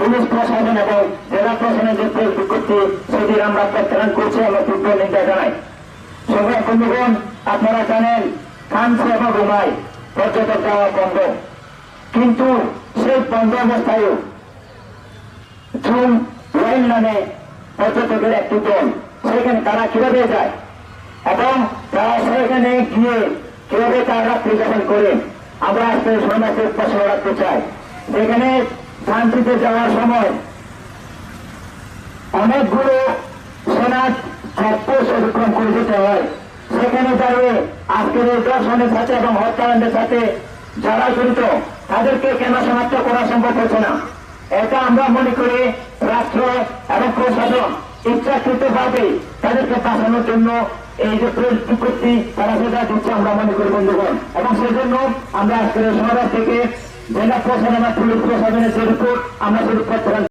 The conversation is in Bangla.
পুলিশ প্রশাসন এবং জেলা প্রশাসনের যে বিজ্ঞপ্তি সেটির আমরা প্রত্যাহার করছি, আমরা তীব্র নিন্দা জানাই। সবাই বন্ধুগণ, আপনারা জানেন, ফ্রান্সে এবং রোমায় পর্যটক যাওয়া বন্ধ। কিন্তু সেই বন্ধ অবস্থায়ও জুন ওয়াইল নামে পর্যটকের একটি দল, সেখানে তারা কীভাবে যায়? এবং তারা সেখানে গিয়ে কীভাবে তার রাত্রি যাপন করে? আমরা আজকে সমাজের প্রশ্ন রাখতে চাই। সেখানে শান্তিতে যাওয়ার সময় অনেকগুলো সেনা ছত্রিশ অতিক্রম করে যেতে হয়। সেখানে দাঁড়িয়ে আজকের দর্শনের সাথে এবং হত্যাকাণ্ডের সাথে যারা জড়িত, তাদেরকে কেন শনাক্ত করা সম্ভব হচ্ছে না? এটা আমরা মনে করি রাষ্ট্র এবং প্রশাসন ইচ্ছাকৃত ভাবে তাদেরকে বাঁচানোর জন্য এই যে প্রযুক্তি তারা সেটা দিচ্ছে আমরা মনে করি, বন্ধুগণ। এবং সেজন্য আমরা আজকের সমাজ থেকে জেলা প্রশাসন এবং পুলিশ প্রশাসনের যে রিপোর্ট আমরা সেই রিপোর্ট